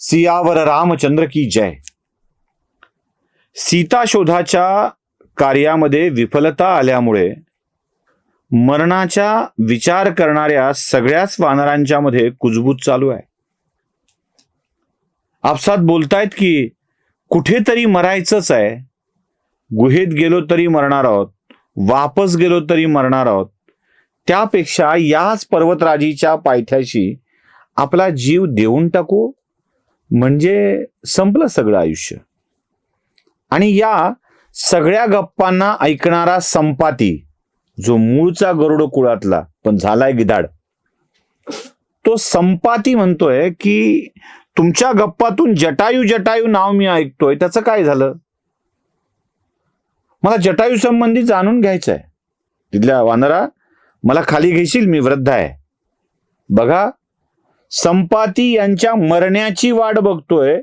सियावर रामचंद्र की जय. सीता शोधाच्या कार्यामध्ये विफलता आल्यामुळे मरणाचा विचार करणाऱ्या सगळ्याच वानरांच्या मध्ये कुजबूज चालू आहे. आपसात बोलतायत की कुठेतरी मरायचंच आहे. गुहेत गेलो तरी मरणार आहोत. वापस गेलो तरी मरणार आहोत. त्यापेक्षा याच पर्वतराजीच्या पायथ्याशी आपला जीव देऊन टाकू? म्हणजे संपलं सगळं आयुष्य. आणि या सगळ्या गप्पांना ऐकणारा संपाती जो मूळचा गरुड कुळातला पण झालाय गिधाड तो संपाती म्हणतोय की तुमच्या गप्पातून जटायू जटायू नाव मी ऐकतोय त्याचं काय झालं? मला जटायू संबंधी जाणून घ्यायचं आहे तिथल्या वानरा मला खाली घेशील मी वृद्ध आहे. बघा संपाती यांच्या मरण्याची वाट बघतोय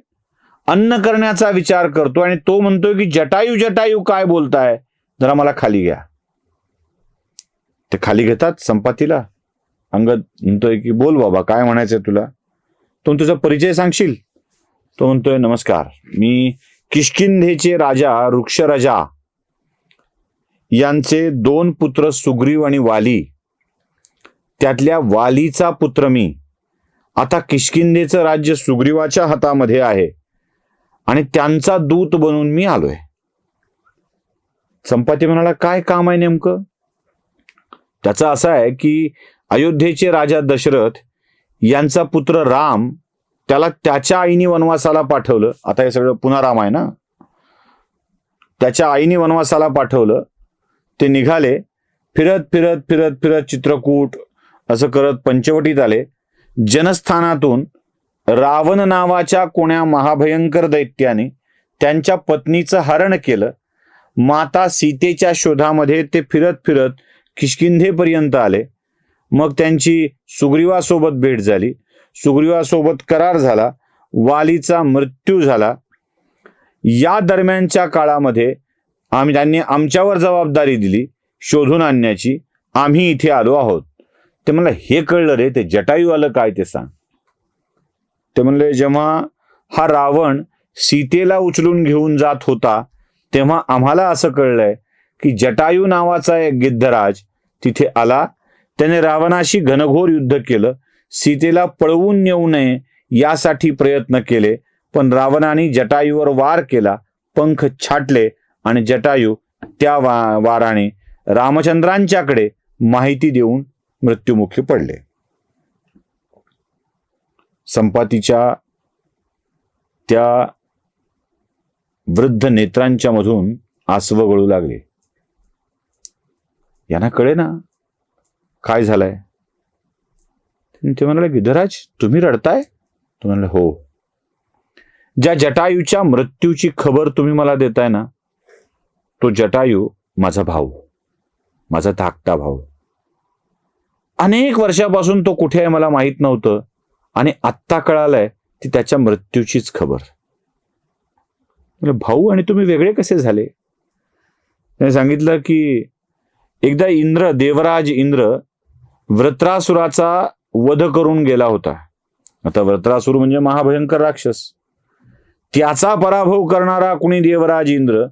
अन्न करण्याचा विचार करतो आणि तो म्हणतोय की जटायू जटायू काय बोलताय? जरा मला खाली घ्या. ते खाली घेतात संपातीला. अंगद म्हणतोय की बोल बाबा काय म्हणायचंय तुला? तो तुझा परिचय सांगशील? तो म्हणतोय नमस्कार. मी किशकिंधेचे राजा वृक्षराजा. यांचे दोन पुत्र सुग्रीव आणि वाली. त्यातल्या वालीचा पुत्र मी. आता किष्किंधेचं राज्य सुग्रीवाच्या हातामध्ये आहे. आणि त्यांचा दूत बनून मी आलोय. संपाती म्हणाला काय काम आहे नेमकं? त्याचा असं आहे की अयोध्येचे राजा दशरथ यांचा पुत्र राम त्याला त्याच्या आईने वनवासाला पाठवलं. आता हे सगळं पुन्हा राम आहे ना? त्याच्या आईने वनवासाला पाठवलं. ते निघाले. फिरत फिरत फिरत फिरत चित्रकूट असं करत पंचवटीत आले. जनस्थानातून रावण नावाच्या कोण्या महाभयंकर दैत्याने त्यांच्या पत्नीचं हरण केलं. माता सीतेच्या शोधामध्ये ते फिरत फिरत किष्किंधेपर्यंत आले. मग त्यांची सुग्रीवासोबत भेट झाली. सुग्रीवासोबत करार झाला. वालीचा मृत्यू झाला. या दरम्यानच्या काळामध्ये आम्ही त्यांनी आमच्यावर जबाबदारी दिली शोधून आणण्याची. आम्ही इथे आलो आहोत. ते म्हणलं हे कळलं रे ते जटायू आलं काय ते सांग. ते म्हणले जेव्हा हा रावण सीतेला उचलून घेऊन जात होता तेव्हा आम्हाला असं कळलंय की जटायू नावाचा एक गिद्धराज तिथे आला. त्याने रावणाशी घनघोर युद्ध केलं. सीतेला पळवून नेऊ नये यासाठी प्रयत्न केले पण रावणाने जटायूवर वार केला. पंख छाटले आणि जटायू त्या वा वाराने रामचंद्रांच्याकडे माहिती देऊन मृत्युमुखी पडले. संपातीच्या त्या वृद्ध नेत्रांच्या मधून आसव गळू लागले. यांना कळे ना काय झालंय? ते म्हणाले विधराज तुम्ही रडताय? तो म्हणाले हो. ज्या जटायूच्या मृत्यूची खबर तुम्ही मला देताय ना तो जटायू माझा भाऊ माझा धाकटा भाऊ. अनेक वर्षापासून तो कुठे आहे मला माहीत नव्हतं. आणि आत्ता कळालंय ती त्याच्या मृत्यूचीच खबर. म्हणजे भाऊ आणि तुम्ही वेगळे कसे झाले? त्याने सांगितलं की एकदा इंद्र देवराज इंद्र व्रत्रासुराचा वध करून गेला होता. आता व्रत्रासुर म्हणजे महाभयंकर राक्षस. त्याचा पराभव करणारा कुणी देवराज इंद्र?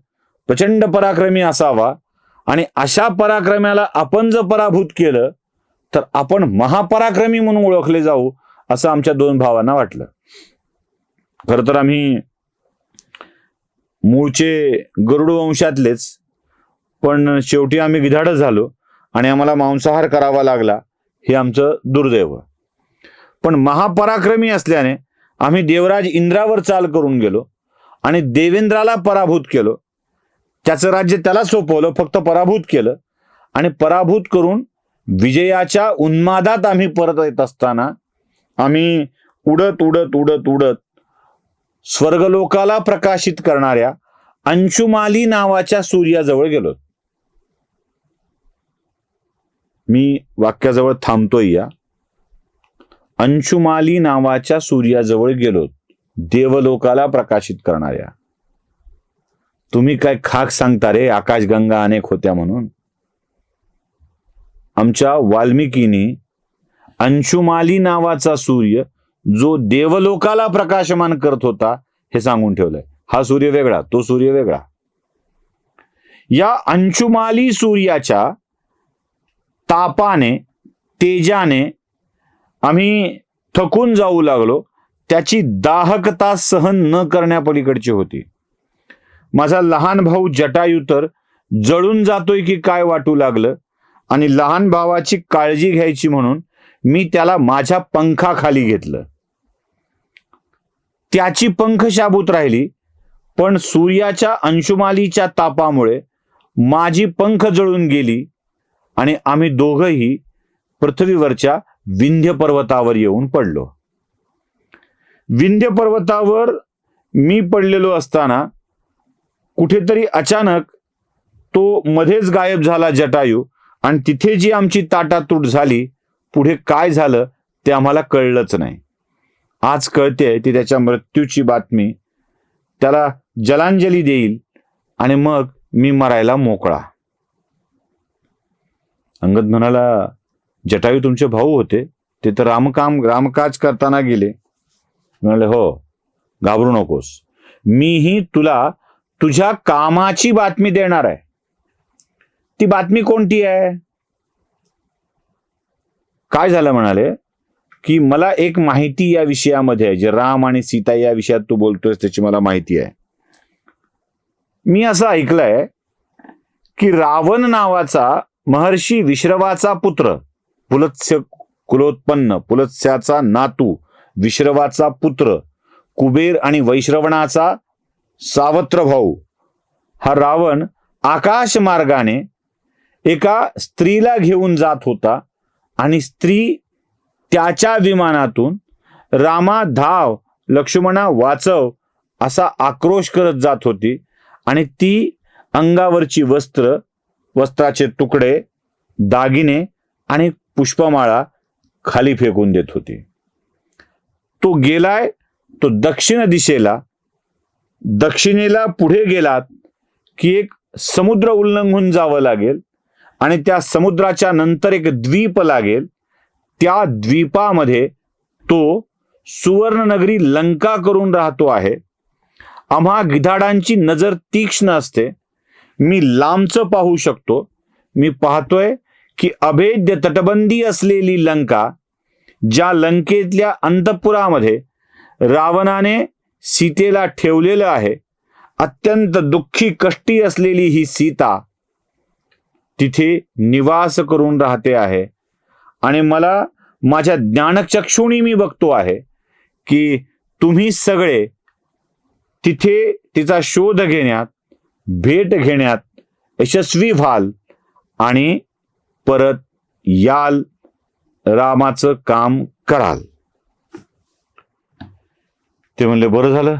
प्रचंड पराक्रमी असावा. आणि अशा पराक्रम्याला आपण जर पराभूत केलं तर आपण महापराक्रमी म्हणून ओळखले जाऊ असं आमच्या दोन भावांना वाटलं. खरं तर आम्ही मूळचे गरुड वंशातलेच पण शेवटी आम्ही गिधाडच झालो आणि आम्हाला मांसाहार करावा लागला हे आमचं दुर्दैव. पण महापराक्रमी असल्याने आम्ही देवराज इंद्रावर चाल करून गेलो आणि देवेंद्राला पराभूत केलो. त्याचं राज्य त्याला सोपवलं फक्त पराभूत केलं आणि पराभूत करून विजयाच्या उन्मादात आम्ही परत येत असताना आम्ही उडत उडत उडत उडत स्वर्गलोकाला प्रकाशित करणाऱ्या अंशुमाली नावाच्या सूर्याजवळ गेलो मी वाक्याजवळ थांबतोय या. अंशुमाली नावाच्या सूर्याजवळ गेलो देवलोकाला प्रकाशित करणाऱ्या. तुम्ही काय खाक सांगता रे? आकाशगंगा अनेक होत्या म्हणून. आमच्या वाल्मिकीनी अंशुमाली नावाचा सूर्य जो देवलोकाला प्रकाशमान करत होता हे सांगून ठेवलंय. हा सूर्य वेगळा तो सूर्य वेगळा. या अंशुमाली सूर्याच्या तापाने तेजाने आम्ही थकून जाऊ लागलो. त्याची दाहकता सहन न करण्यापलीकडची होती. माझा लहान भाऊ जटायू तर जळून जातोय की काय वाटू लागलं? आणि लहान भावाची काळजी घ्यायची म्हणून मी त्याला माझ्या पंखाखाली घेतलं. त्याची पंख शाबूत राहिली पण सूर्याच्या अंशुमालीच्या तापामुळे माझी पंख जळून गेली आणि आम्ही दोघंही पृथ्वीवरच्या विंध्य पर्वतावर येऊन पडलो. विंध्य पर्वतावर मी पडलेलो असताना कुठेतरी अचानक तो मध्येच गायब झाला जटायू आणि तिथे जी आमची ताटातूट झाली पुढे काय झालं ते आम्हाला कळलंच नाही. आज कळते ती त्याच्या मृत्यूची बातमी. त्याला जलांजली देईल आणि मग मी मरायला मोकळा. अंगद म्हणाला जटायू तुमचे भाऊ होते ते तर रामकाम रामकाज करताना गेले. म्हणाले हो घाबरू नकोस. मीही तुला तुझ्या कामाची बातमी देणार आहे. ती बातमी कोणती आहे? काय झालं म्हणाले? की मला एक माहिती या विषयामध्ये आहे जे राम आणि सीता या विषयात तू बोलतोयस त्याची मला माहिती आहे. मी असं ऐकलंय की रावण नावाचा महर्षी विश्रवाचा पुत्र पुलत्स्य कुलोत्पन्न पुलत्स्याचा नातू विश्रवाचा पुत्र कुबेर आणि वैश्रवणाचा सावत्र भाऊ हा रावण आकाश मार्गाने एका स्त्रीला घेऊन जात होता आणि स्त्री त्याच्या विमानातून रामा धाव लक्ष्मणा वाचव असा आक्रोश करत जात होती आणि ती अंगावरची वस्त्र वस्त्राचे तुकडे दागिने आणि पुष्पमाळा खाली फेकून देत होती. तो गेलाय तो दक्षिण दिशेला दक्षिणेला पुढे गेलात की एक समुद्र उल्लंघून जावं लागेल. आणि त्या समुद्राच्या नंतर एक द्वीप लागेल. त्या द्वीपामध्ये तो सुवर्णनगरी लंका करून राहतो आहे. आम्हा गिधाडांची नजर तीक्ष्ण असते. मी लांबचं पाहू शकतो. मी पाहतोय की अभेद्य तटबंदी असलेली लंका ज्या लंकेतल्या अंतपुरामध्ये रावणाने सीतेला ठेवलेलं आहे अत्यंत दुःखी कष्टी असलेली ही सीता तिथे निवास करून राहते आहे. आणि मला माझ्या ज्ञानचक्षुणी मी बघतो आहे की तुम्ही सगळे तिथे तिचा शोध घेण्यात भेट घेण्यात यशस्वी व्हाल आणि परत याल रामाचं काम कराल. ते म्हणले बरं झालं.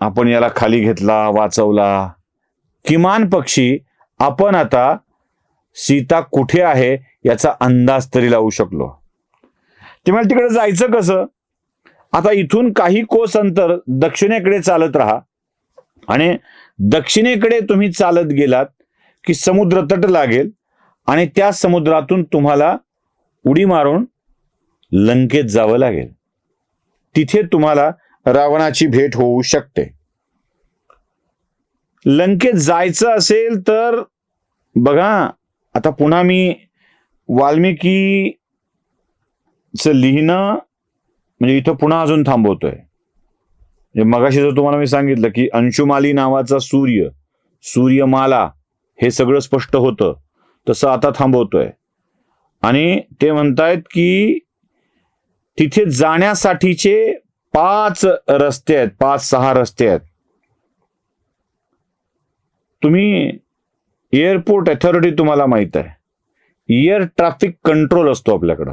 आपण याला खाली घेतला वाचवला. किमान पक्षी आपण आता सीता कुठे आहे याचा अंदाज तरी लावू शकलो. ते मला तिकडे जायचं कसं? आता इथून काही कोस अंतर दक्षिणेकडे चालत राहा. आणि दक्षिणेकडे तुम्ही चालत गेलात की समुद्र तट लागेल आणि त्या समुद्रातून तुम्हाला उडी मारून लंकेत जावं लागेल. तिथे तुम्हाला रावणाची भेट होऊ शकते. लंकेत जायचं असेल तर बघा आता पुन्हा मी वाल्मिकीचं लिहिणं म्हणजे इथं पुन्हा अजून थांबवतोय. म्हणजे मगाशी जर तुम्हाला मी सांगितलं की अंशुमाली नावाचा सूर्य सूर्यमाला हे सगळं स्पष्ट होतं तसं आता थांबवतोय. आणि ते म्हणतायत की तिथे जाण्यासाठीचे पाच रस्ते आहेत पाच सहा रस्ते आहेत. तुम्ही एअरपोर्ट अथॉरिटी तुम्हाला माहीत आहे. एअर ट्रॅफिक कंट्रोल असतो आपल्याकडं.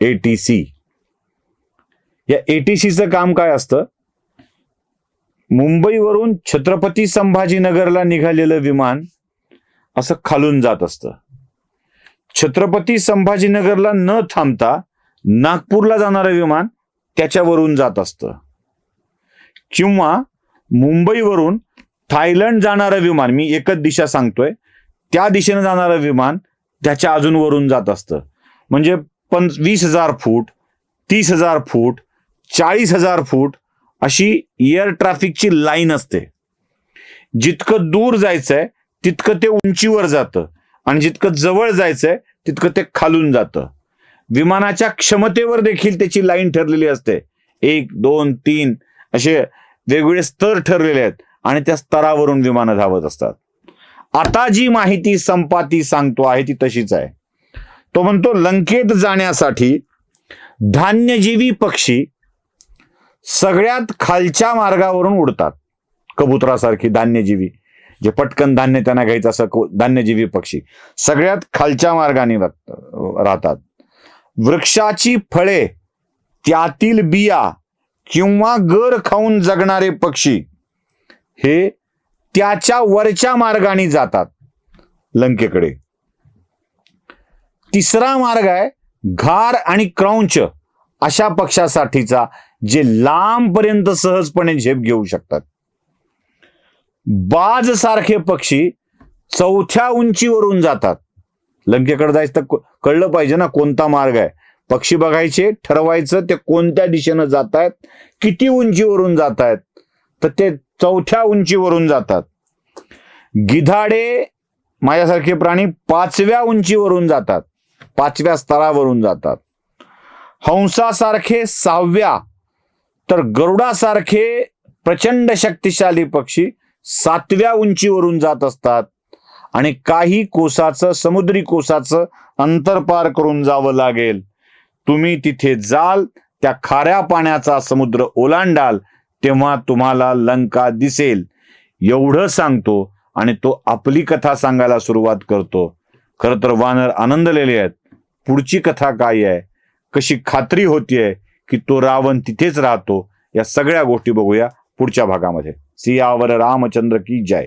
एटीसी या एटीसीचं काम काय असतं? मुंबईवरून छत्रपती संभाजीनगरला निघालेलं विमान असं खालून जात असतं. छत्रपती संभाजीनगरला न थांबता नागपूरला जाणारं विमान त्याच्यावरून जात असतं. किंवा मुंबईवरून थायलंड जाणारं विमान मी एकच दिशा सांगतोय त्या दिशेनं जाणारं विमान त्याच्या अजून वरून जात असतं. म्हणजे पण वीस हजार फूट तीस हजार फूट चाळीस हजार फूट अशी एअर ट्रॅफिकची लाईन असते. जितकं दूर जायचंय तितकं ते उंचीवर जातं आणि जितकं जवळ जायचंय तितकं ते खालून जातं. विमानाच्या क्षमतेवर देखील त्याची लाईन ठरलेली असते. एक दोन तीन असे वेगवेगळे स्तर ठरलेले आहेत. आणि त्या स्तरावरून विमानं धावत असतात. आता जी माहिती संपाती सांगतो आहे ती तशीच आहे. तो म्हणतो लंकेत जाण्यासाठी धान्यजीवी पक्षी सगळ्यात खालच्या मार्गावरून उडतात. कबुतरासारखी धान्यजीवी जे पटकन धान्य त्यांना घ्यायचं असं धान्यजीवी पक्षी सगळ्यात खालच्या मार्गाने राहतात. वृक्षाची फळे त्यातील बिया किंवा गर खाऊन जगणारे पक्षी हे त्याच्या वरच्या मार्गाने जातात लंकेकडे. तिसरा मार्ग आहे घार आणि क्रौंच अशा पक्षासाठीचा जे लांबपर्यंत सहजपणे झेप घेऊ शकतात. बाज सारखे पक्षी चौथ्या उंचीवरून जातात. लंकेकडे जायचं तर कळलं पाहिजे ना कोणता मार्ग आहे. पक्षी बघायचे ठरवायचं ते कोणत्या दिशेनं जात आहेत किती उंचीवरून जात आहेत तर ते चौथ्या उंचीवरून जातात. गिधाडे माझ्यासारखे प्राणी पाचव्या उंचीवरून जातात. पाचव्या स्तरावरून जातात. हंसासारखे सहाव्या तर गरुडासारखे प्रचंड शक्तिशाली पक्षी सातव्या उंचीवरून जात असतात. आणि काही कोसाचं समुद्री कोसाचं अंतर पार करून जावं लागेल. तुम्ही तिथे जाल त्या खाऱ्या पाण्याचा समुद्र ओलांडाल तेव्हा तुम्हाला लंका दिसेल. एवढं सांगतो आणि तो आपली कथा सांगायला सुरुवात करतो. खरं तर वानर आनंदलेले आहेत. पुढची कथा काय आहे? कशी खात्री होतीये की तो रावण तिथेच राहतो? या सगळ्या गोष्टी बघूया पुढच्या भागामध्ये. सियावर रामचंद्र की जय.